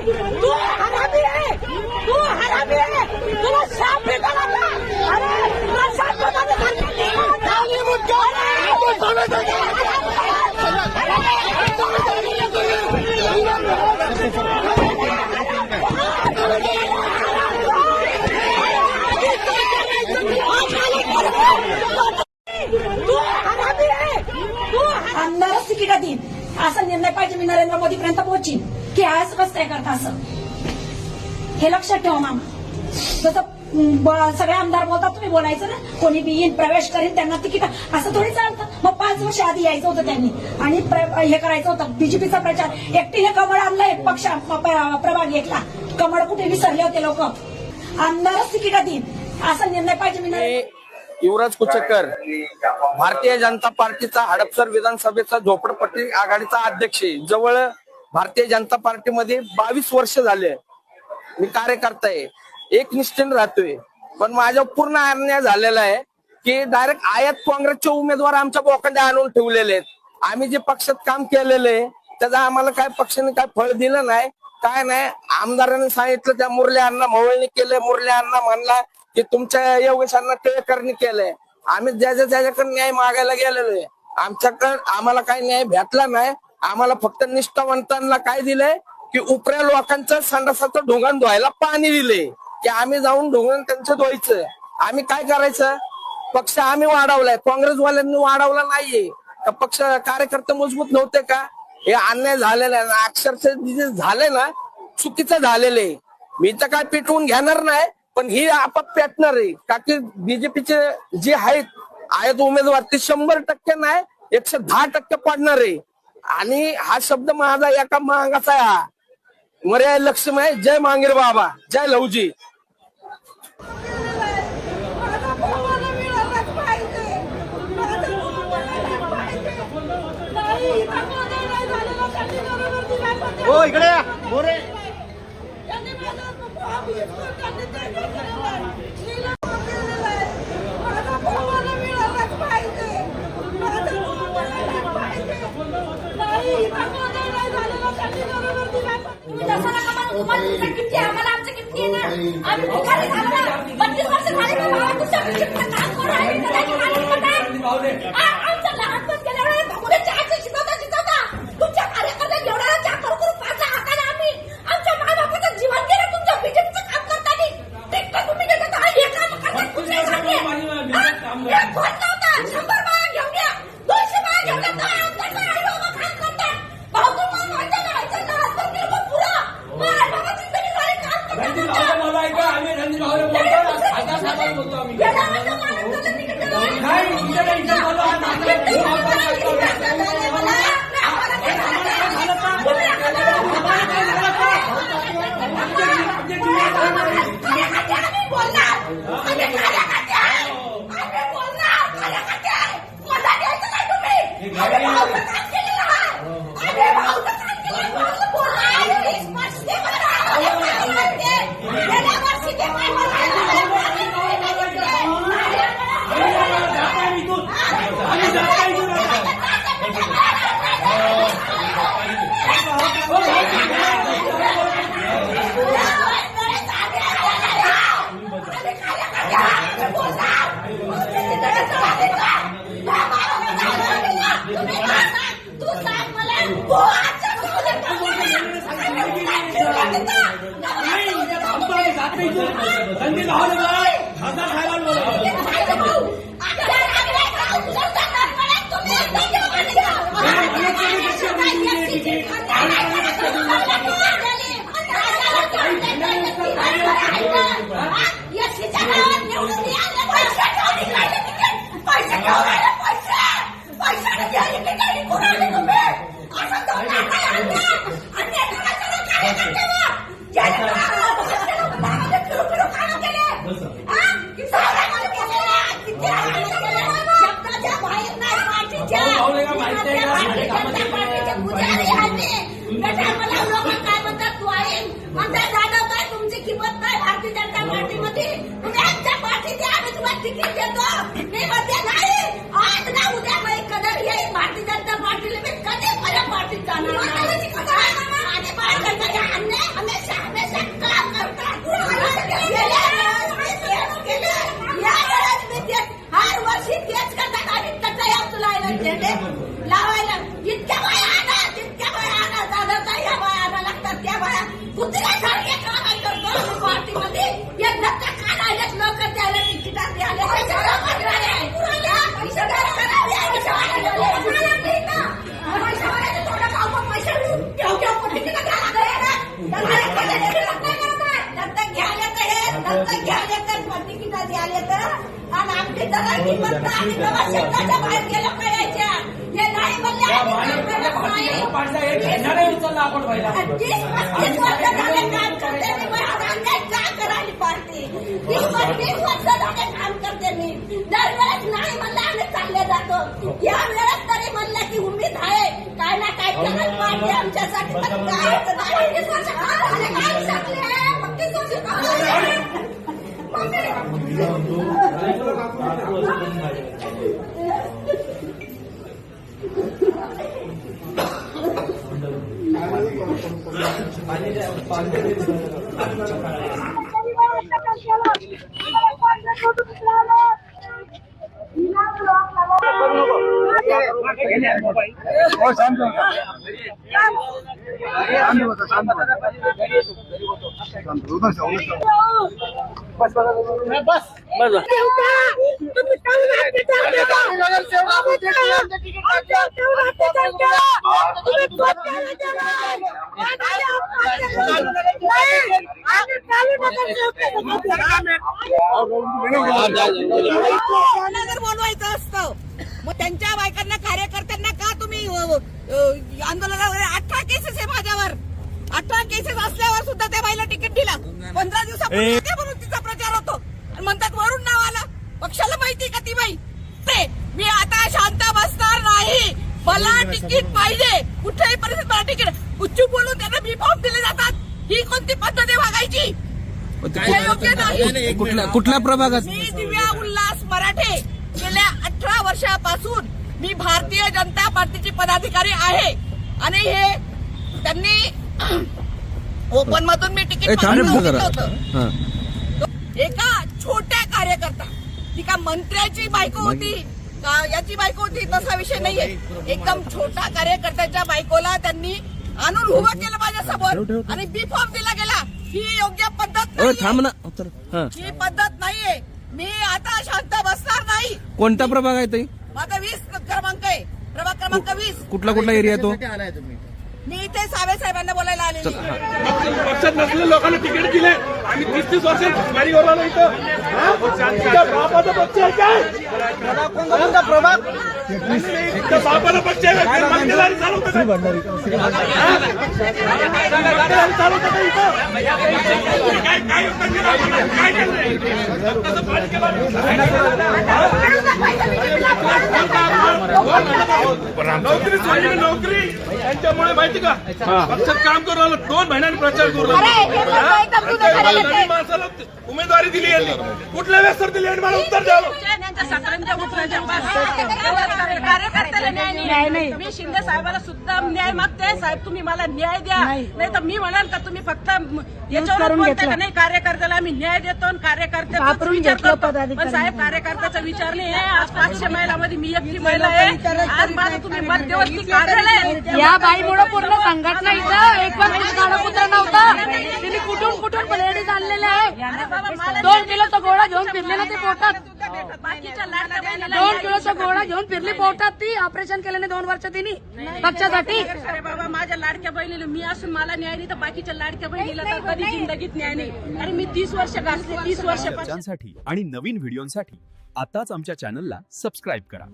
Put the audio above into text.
तू हरामी आहे तू हरामी आहे तुला शाप भेटायला लागला अरे तुला शाप भेटायला तू हरामी आहे तू आमदारच तिकीट देईन असा निर्णय पाहिजे मी नरेंद्र मोदी पर्यंत पोहोचीन की आज कसं काय करता असं. हे लक्षात ठेवा मामा. जसं सगळे आमदार बोलतात तुम्ही बोलायचं ना? कोणी बी येईन प्रवेश करीन त्यांना तिकीट असं थोडी चालतं. मग पाच वर्ष आधी यायचं होतं त्यांनी. आणि हे करायचं होतं. बीजेपीचा प्रचार. एकटीने कमळ आणलंय पक्ष प्रभाग एकला. कमळ कुठे विसरले होते लोक? आमदारच तिकीट देईन. असा निर्णय पाहिजे मी युवराज कुचकर भारतीय जनता पार्टीचा हडपसर विधानसभेचा झोपडपट्टी आघाडीचा अध्यक्ष जवळ भारतीय जनता पार्टीमध्ये बावीस वर्ष झाले मी कार्यकर्ता आहे. एक निष्ठेने राहतोय. पण माझ्या पूर्ण अन्याय झालेला आहे की डायरेक्ट आयात काँग्रेसचे उमेदवार आमच्या बोकांडे आणून ठेवलेले आहेत. आम्ही जे पक्षात काम केलेलं आहे त्याचा आम्हाला काय पक्षाने काय फळ दिलं नाही काय नाही आमदारांनी सांगितलं त्या मुरल्या अण्णा मवळणी केले मुरल्या अण्णा म्हणला की तुमच्या योगेशांना टिळकरणी केलंय. आम्ही ज्याच्या ज्याच्याकडे न्याय मागायला गेलेलो आहे आमच्याकडे आम्हाला काही न्याय भेटला नाही आम्हाला फक्त निष्ठावंतांना काय दिलंय? की उपऱ्या लोकांचं संडासाचं ढोंगण धुवायला पाणी दिले की आम्ही जाऊन ढोंगण त्यांचं धुवायचं. आम्ही काय करायचं? पक्ष आम्ही वाढवलाय. काँग्रेसवाल्यांनी वाढवला नाहीये. का पक्ष कार्यकर्ते मजबूत नव्हते का? हे अन्याय झालेलं आहे. अक्षरशः जे झाले ना चुकीचं झालेले मी तर काय पेटवून घेणार नाही पण ही आपाप पेटणार आहे. का की बीजेपीचे जे आहेत आहेत उमेदवार ते शंभर टक्के नाही एकशे दहा टक्के पडणार आहे. आणि हा शब्द माझा एका मागाचा आहे. हा मर्याय लक्ष्मी आहे जय मांगीर बाबा जय लवजी माझा भावाला मिळालाच पाहिजे माझा भावाला पाहिजे नाही इथं कोणी नाही झालेलं त्यांनी बरोबर दिला पण हो इकडे या. मोरे त्यांनी माझा भाव विसरून त्यांनी ते केलेलं आहे. लीला केलेलं आहे. माझा भावाला मिळालाच पाहिजे माझा भावाला पाहिजे नाही इथं कोणी नाही झालेलं त्यांनी बरोबर दिला पण तुम्ही तसं नका म्हणू. तुम्हाला तुमचं किती आहे, आम्हाला आमचं किती आहे ना. आम्ही भिकारी झालो ना. बत्तीस वर्ष झाली ना भावा, तुमच्या भिकारीचं काम करू राहिले. कदाचित माणूस म्हणा. आ- आमचं cái của sao? Thế thì tôi đã sao bạn đến rồi? Bà bà bà bà bà bà bà bà bà bà Tôi sang mà lên của chắc tôi lên cả nhà Anh đừng làm chuyện là cái ta Nó là tôi cho tôi Anh cái đó được rồi किंमत काय भारतीय जनता पार्टीमध्ये तुम्ही आमच्या पार्टीचे आम्ही तुम्हाला ticket देतो मी म्हणते नाही आज ना उद्या मी कदर येईल भारतीय जनता पार्टीला मी कधी माझ्या पार्टीत जाणार नाही. आणि बाळगंधाचे अन्याय आम्ही दत्तक घ्यायला तर हे दत्तक घ्यायला तर तिकिटा द्यायला तर आणि आमची जगाची मत आम्ही तेव्हा शेताच्या बाहेर गेलो पाहिजे हे नाही म्हणले आम्ही काय करत नाही. तीस पस्तीस वर्ष झाले काम करते मी महाराज काय का करायली पार्टी तीस पस्तीस वर्ष झाले काम करते. मी दरवेळेस नाही म्हणलं आम्ही चालले जातो. या वेळेस तरी म्हणलं की उमेद आहे. काय ना काय करत पाहिजे आमच्यासाठी. त्यांना जर बोलवायचं असतं मग त्यांच्या बायकांना कार्यकर्त्यांना का तुम्ही आंदोलनावर अठरा केसेस आहे माझ्यावर अठरा केसेस असल्यावर सुद्धा त्या बाईला तिकीट दिला पंधरा दिवसापूर्वी तिचा प्रचार होतो आणि म्हणतात का ती बाई. ते मी आता शांत बसणार नाही. मला तिकीट पाहिजे. कुठल्याही परिस्थितीत मला तिकीट. उच्च बोलून त्यांना बी फॉर्म दिले जातात. ही कोणती पद्धत आहे वागायची हे योग्य नाही. कुठल्या कुठल्या प्रभागात? मी दिव्या उल्हास मराठे. गेल्या अठरा वर्षापासून मी भारतीय जनता पार्टीची पदाधिकारी आहे. आणि हे त्यांनी ओपन मधून मी तिकीट मागितलं. होतं. हा. एका छोट्या कार्यकर्ता. ती का मंत्र्याची बायको होती? का याची बायको होती? तसा विषय नाहीये. एकदम छोटा कार्यकर्त्याच्या बायकोला त्यांनी आणून उभं केलं माझ्यासमोर आणि बी फॉर्म दिला गेला. ही योग्य पद्धत अरे नाहीये. थांब ना. तर हा. ही पद्धत नाहीये. मी आता शांत बसणार नाही. कोणता प्रभाग आहे ताई? माझा वीस क्रमांक आहे. प्रभाग क्रमांक वीस. कुठला कुठला एरिया तो? मी इथे सावे साहेबांना बोलायला आहे. पक्षात नसलेल्या लोकांना तिकीट दिले. आम्ही तीस तीस वर्ष गाडी आलो हा? इथं बापाचा पक्ष आहे काय बापाचा पक्ष आहे काय काय? का इथं? काय काय काय नोकरी सोडली नोकरी त्यांच्यामुळे माहिती का पक्षात काम करू आलं दोन महिन्यांनी प्रचार करू अरे, माणसाला उमेदवारी दिली यांनी कुठल्या व्यस्त दिली यांनी मला उत्तर द्यावं कार्यकर्त्याला न्याय नाही. मी शिंदे साहेबाला सुद्धा न्याय मागते साहेब तुम्ही मला न्याय द्या. नाही. तर मी म्हणाल का तुम्ही फक्त याच्यावर बोलताय का? नाही कार्यकर्त्याला आम्ही न्याय देतो आणि कार्यकर्त्याचा विचार करतो. पण साहेब कार्यकर्त्याचा विचार नाही आहे. आज पाचशे महिलामध्ये मी एकटी महिला आहे. आज माझं तुम्ही मध्यवर्ती कार्यालय. या बाईमुळे पूर्ण संघटना इथं एक नव्हता. तिने कुठून कुठून लेडीज आणलेले आहे. दोन किलोचा गोळा घेऊन फिरले ना ते पोटात. दोन किलोचा गोळा घेऊन फिरली पोटात. ती ऑपरेशन केल्याने दोन वर्ष तिने पक्षासाठी. अरे बाबा माझ्या लाडक्या बहिणीला मी असून मला न्याय नाही तर बाकीच्या लाडक्या बहिणीला तर कधी जिंदगीत न्याय नाही. आणि मी तीस वर्ष गाजले तीस वर्ष चर्चांसाठी आणि नवीन व्हिडिओंसाठी आताच आमच्या चॅनलला सबस्क्राईब करा.